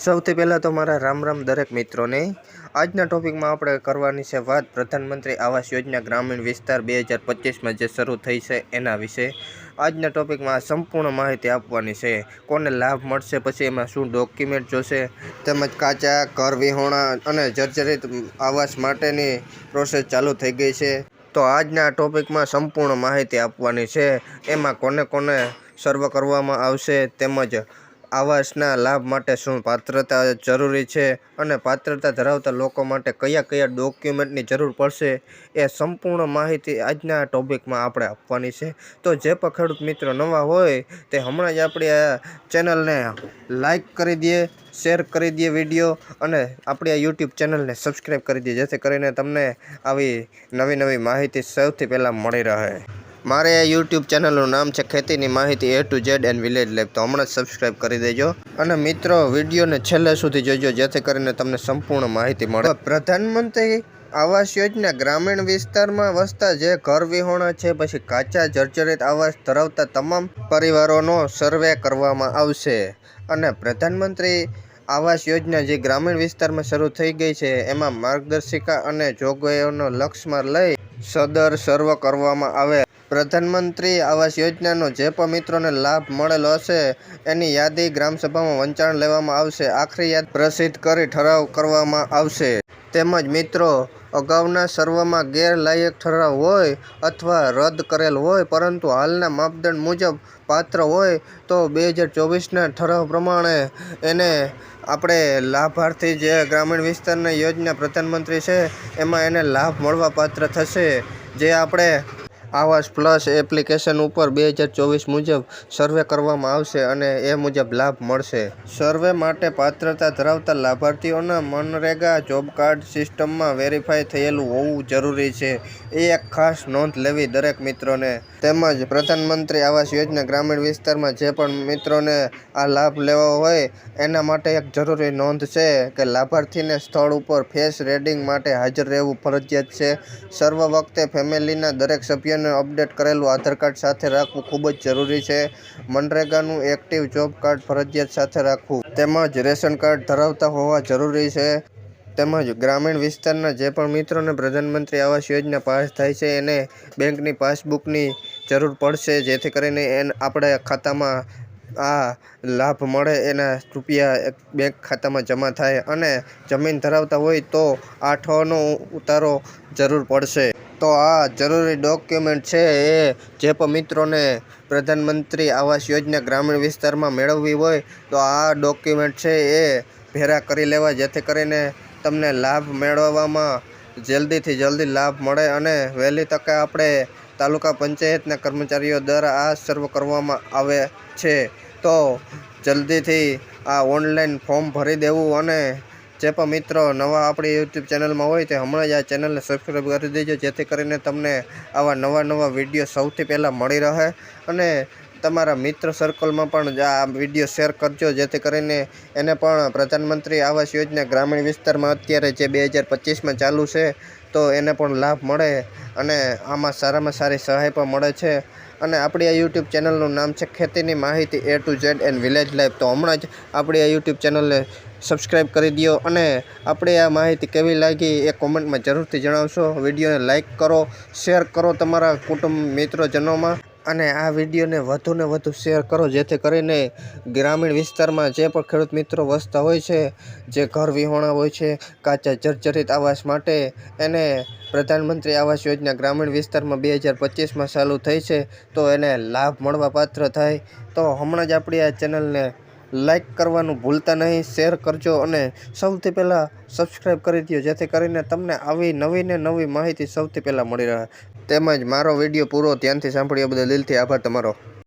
સૌથી પહેલાં તો મારા રામ રામ દરેક મિત્રોને, આજના ટોપિકમાં આપણે કરવાની છે વાત પ્રધાનમંત્રી આવાસ યોજના ગ્રામીણ વિસ્તાર બે હજાર પચીસમાં જે શરૂ થઈ છે એના વિશે. આજના ટોપિકમાં સંપૂર્ણ માહિતી આપવાની છે. કોને લાભ મળશે પછી એમાં શું ડોક્યુમેન્ટ જોશે, તેમજ કાચા, ઘર વિહોણા અને જર્જરિત આવાસ માટેની પ્રોસેસ ચાલુ થઈ ગઈ છે. તો આજના ટોપિકમાં સંપૂર્ણ માહિતી આપવાની છે. એમાં કોને કોને સર્વ કરવામાં આવશે તેમજ આવાસના લાભ માટે શું પાત્રતા જરૂરી છે અને પાત્રતા ધરાવતા લોકો માટે કયા કયા ડોક્યુમેન્ટની જરૂર પડશે એ સંપૂર્ણ માહિતી આજના ટોપિકમાં આપણે આપવાની છે. તો જે પણ ખેડૂત મિત્રો નવા હોય તે હમણાં જ આપણી આ ચેનલને લાઈક કરી દઈએ શેર કરી દઈએ વીડિયો અને આપણી આ યુટ્યુબ ચેનલને સબસ્ક્રાઈબ કરી દઈએ જેથી કરીને તમને આવી નવી નવી માહિતી સૌથી પહેલાં મળી રહે. મારે યુટ્યુબ ચેનલનું નામ છે ખેતીની માહિતી A to Z and village life તો હમણાં જ સબસ્ક્રાઈબ કરી દેજો. અને મિત્રો વિડીયોને છેલ્લે સુધી જોજો, જેથી કરીને તમને સંપૂર્ણ માહિતી મળે. પ્રધાનમંત્રી આવાસ યોજના ગ્રામીણ વિસ્તારમાં વસતા જે ઘર વિહોણા છે, પછી કાચા જર્જરિત આવાસ ધરાવતા તમામ પરિવારોનો સર્વે કરવામાં આવશે. અને પ્રધાનમંત્રી આવાસ યોજના જે ગ્રામીણ વિસ્તારમાં શરૂ થઈ ગઈ છે, એમાં માર્ગદર્શિકા અને જોગવાઈઓનો લક્ષ્યમાં લઈ સદર સર્વ કરવામાં આવે. પ્રધાનમંત્રી આવાસ યોજનાનો જે પણ મિત્રોને લાભ મળેલો હશે, એની યાદી ગ્રામસભામાં વંચાણ લેવામાં આવશે. આખરી યાદ પ્રસિદ્ધ કરી ઠરાવ કરવામાં આવશે. તેમજ મિત્રો, અગાઉના સર્વમાં ગેરલાયક ઠરાવ હોય અથવા રદ કરેલ હોય, પરંતુ હાલના માપદંડ મુજબ પાત્ર હોય, તો બે હજાર ચોવીસના ઠરાવ પ્રમાણે એને આપણે લાભાર્થી જે ગ્રામીણ વિસ્તારની યોજના પ્રધાનમંત્રી છે, એમાં એને લાભ મળવા પાત્ર થશે. જે આપણે આવાસ પ્લસ એપ્લિકેશન ઉપર બે હજાર ચોવીસ મુજબ સર્વે કરવામાં આવશે અને એ મુજબ લાભ મળશે. સર્વે માટે પાત્રતા ધરાવતા લાભાર્થીઓના મનરેગા, જોબ કાર્ડ સિસ્ટમમાં વેરીફાઈ થયેલું હોવું જરૂરી છે. એ એક ખાસ નોંધ લેવી દરેક મિત્રોને. તેમજ પ્રધાનમંત્રી આવાસ યોજના ગ્રામીણ વિસ્તારમાં જે પણ મિત્રોને આ લાભ લેવો હોય, એના માટે એક જરૂરી નોંધ છે કે લાભાર્થીને સ્થળ ઉપર ફેસ રેડિંગ માટે હાજર રહેવું ફરજિયાત છે. સર્વ વખતે ફેમિલીના દરેક સભ્યોને અપડેટ કરેલું આધાર કાર્ડ સાથે રાખવું ખૂબ જ જરૂરી છે. મનરેગાનું એક્ટિવ જોબ કાર્ડ ફરજિયાત સાથે રાખવું તેમજ રેશન કાર્ડ ધરાવતા હોવા જરૂરી છે. તેમજ ગ્રામીણ વિસ્તારના જે પણ મિત્રોને પ્રધાનમંત્રી આવાસ યોજના પાસ થાય છે એને બેંકની પાસબુકની જરૂર પડશે જેથી કરીને એને આપણે ખાતામાં આ લાભ મળે એના રૂપિયા બેંક ખાતામાં જમા થાય અને જમીન ધરાવતા હોય તો આઠનો ઉતારો જરૂર પડશે. તો આ જરૂરી ડોક્યુમેન્ટ છે એ જે પણ મિત્રોને પ્રધાનમંત્રી આવાસ યોજના ગ્રામીણ વિસ્તારમાં મેળવવી હોય તો આ ડોક્યુમેન્ટ છે એ ભેરા કરી લેવા જેથી કરીને તમને લાભ મેળવવામાં જલ્દીથી જલ્દી લાભ મળે અને વહેલી તકે આપણે તાલુકા પંચાયતના કર્મચારીઓ દ્વારા આ સર્વ કરવામાં આવે છે. તો જલ્દીથી આ ઓનલાઈન ફોર્મ ભરી દેવું અને જે પણ મિત્રો નવા આપણી યુટ્યુબ ચેનલમાં હોય તે હમણાં જ આ ચેનલને સબસ્ક્રાઈબ કરી દેજો, જેથી કરીને તમને આવા નવા નવા વીડિયો સૌથી પહેલાં મળી રહે. અને તમારા મિત્ર સર્કલમાં પણ આ વીડિયો શેર કરજો, જેથી કરીને એને પણ પ્રધાનમંત્રી આવાસ યોજના ગ્રામીણ વિસ્તારમાં અત્યારે જે બે હજાર પચીસમાં ચાલુ છે, તો એને પણ લાભ મળે અને આમાં સારામાં સારી સહાય પણ મળે છે. અને આપણી આ યુટ્યુબ ચેનલનું નામ છે ખેતીની માહિતી A to Z and village life તો હમણાં જ આપણી આ યુટ્યુબ ચેનલને સબસ્ક્રાઈબ કરી દો અને આપણે આ માહિતી કેવી લાગી એ કોમેન્ટમાં જરૂરથી જણાવશો. વિડીયોને લાઇક કરો, શેર કરો તમારા કુટુંબ મિત્રજનોમાં અને આ વિડીયોને વધુને વધુ શેર કરો જેથી કરીને ગ્રામીણ વિસ્તારમાં જે પણ ખેડૂત મિત્રો વસતા હોય છે, જે ઘર વિહોણા હોય છે, કાચા જર્જરિત આવાસ માટે એને પ્રધાનમંત્રી આવાસ યોજના ગ્રામીણ વિસ્તારમાં બે હજાર પચીસમાં ચાલુ થઈ છે, તો એને લાભ મળવા પાત્ર થાય. તો હમણાં જ આપણી આ ચેનલને લાઈક કરવાનું ભૂલતા નહીં શેર કરજો અને સૌથી પહેલાં સબસ્ક્રાઈબ કરી દો જેથી કરીને તમને આવી નવી ને નવી માહિતી સૌથી પહેલાં મળી રહે. તેમજ મારો વીડિયો પૂરો ધ્યાનથી સાંભળ્યો બદલ દિલથી આભાર તમારો.